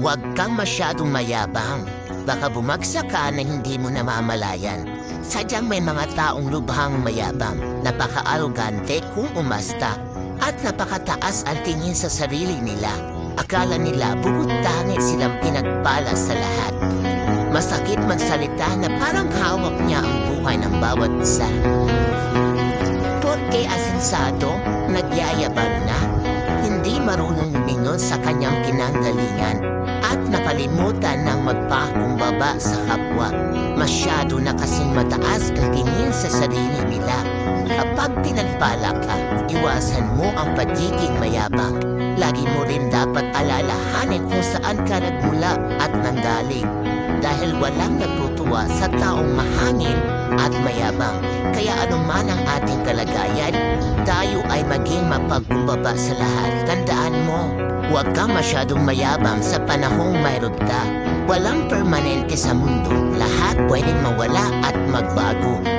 Huwag kang masyadong mayabang. Baka bumagsak ka na hindi mo namamalayan. Sadyang may mga taong lubhang mayabang, napaka-arogante kung umasta, at napakataas ang tingin sa sarili nila. Akala nila bukod tangit silang pinagpala sa lahat. Masakit magsalita na parang hawak niya ang buhay ng bawat isa. Porque asensado, nagyayabang na, hindi marunong lumingon sa kanyang kinanggalingan at nakalimutan ng magpakumbaba sa kapwa. Masyado na kasing mataas ang tingin sa sarili nila. Kapag pinagpala ka, iwasan mo ang pagiging mayabang. Lagi mo rin dapat alalahanin kung saan ka nagmula at nanggaling. Dahil walang natutuwa sa taong mahangin at mayabang. Kaya anuman ang ating kalagayan, tayo ay maging mapagkumbaba sa lahat. Tandaan mo, huwag kang masyadong mayabang sa panahong mayroon ka. Walang permanente sa mundo. Lahat pwedeng mawala at magbago.